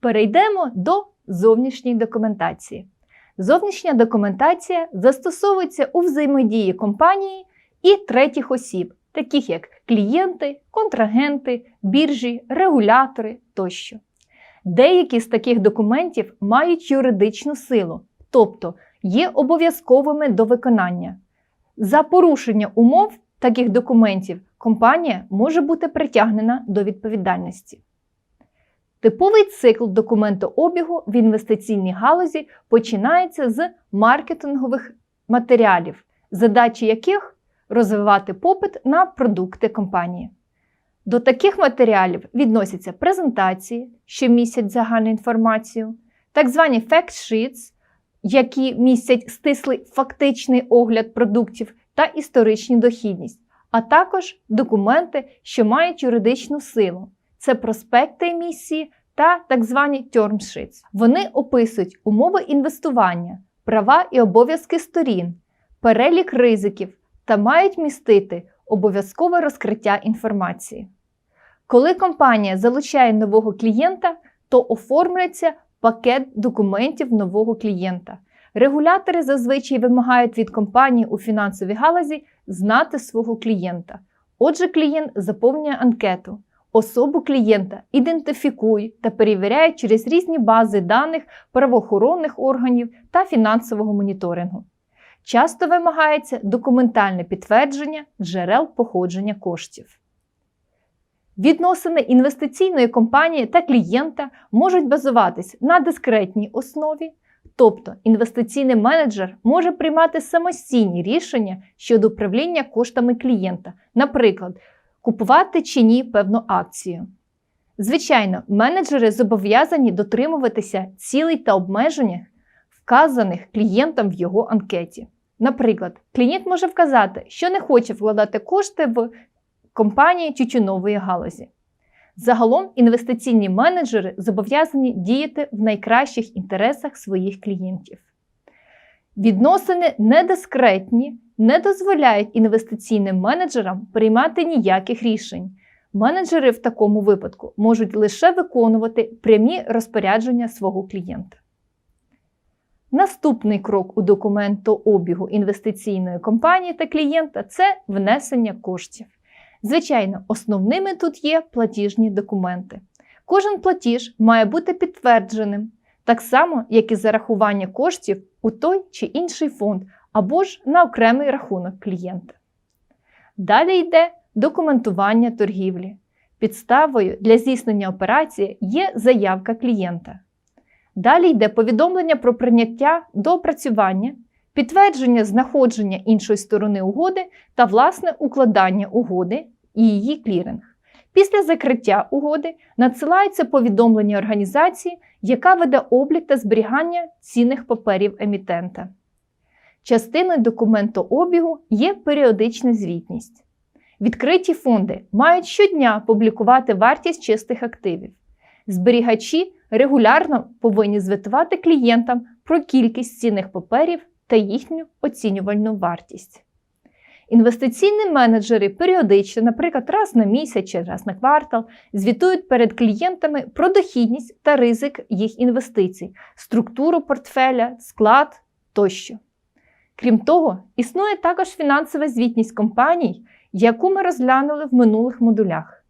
Перейдемо до зовнішньої документації. Зовнішня документація застосовується у взаємодії компанії і третіх осіб, таких як клієнти, контрагенти, біржі, регулятори тощо. Деякі з таких документів мають юридичну силу, тобто є обов'язковими до виконання. За порушення умов таких документів компанія може бути притягнена до відповідальності. Типовий цикл документообігу в інвестиційній галузі починається з маркетингових матеріалів, задачі яких розвивати попит на продукти компанії. До таких матеріалів відносяться презентації, що містять загальну інформацію, так звані fact sheets, які містять стислий фактичний огляд продуктів та історичну дохідність, а також документи, що мають юридичну силу. Це проспекти емісії та так звані term. Вони описують умови інвестування, права і обов'язки сторін, перелік ризиків та мають містити обов'язкове розкриття інформації. Коли компанія залучає нового клієнта, то оформлюється пакет документів нового клієнта. Регулятори зазвичай вимагають від компанії у фінансовій галузі знати свого клієнта. Отже, клієнт заповнює анкету. Особу клієнта ідентифікують та перевіряють через різні бази даних правоохоронних органів та фінансового моніторингу. Часто вимагається документальне підтвердження джерел походження коштів. Відносини інвестиційної компанії та клієнта можуть базуватись на дискретній основі, тобто інвестиційний менеджер може приймати самостійні рішення щодо управління коштами клієнта, наприклад, купувати чи ні певну акцію. Звичайно, менеджери зобов'язані дотримуватися цілей та обмежень, вказаних клієнтом в його анкеті. Наприклад, клієнт може вказати, що не хоче вкладати кошти в компанії тютюнової галузі. Загалом інвестиційні менеджери зобов'язані діяти в найкращих інтересах своїх клієнтів. Відносини недискретні не дозволяють інвестиційним менеджерам приймати ніяких рішень. Менеджери в такому випадку можуть лише виконувати прямі розпорядження свого клієнта. Наступний крок у документообігу інвестиційної компанії та клієнта це внесення коштів. Звичайно, основними тут є платіжні документи. Кожен платіж має бути підтвердженим, так само, як і зарахування коштів у той чи інший фонд або ж на окремий рахунок клієнта. Далі йде документування торгівлі. Підставою для здійснення операції є заявка клієнта. Далі йде повідомлення про прийняття до опрацювання, підтвердження знаходження іншої сторони угоди та власне укладання угоди і її кліринг. Після закриття угоди надсилається повідомлення організації, яка веде облік та зберігання цінних паперів емітента. Частиною документообігу є періодична звітність. Відкриті фонди мають щодня публікувати вартість чистих активів. Зберігачі регулярно повинні звітувати клієнтам про кількість цінних паперів та їхню оцінювальну вартість. Інвестиційні менеджери періодично, наприклад, раз на місяць чи раз на квартал, звітують перед клієнтами про дохідність та ризик їх інвестицій, структуру портфеля, склад тощо. Крім того, існує також фінансова звітність компаній, яку ми розглянули в минулих модулях.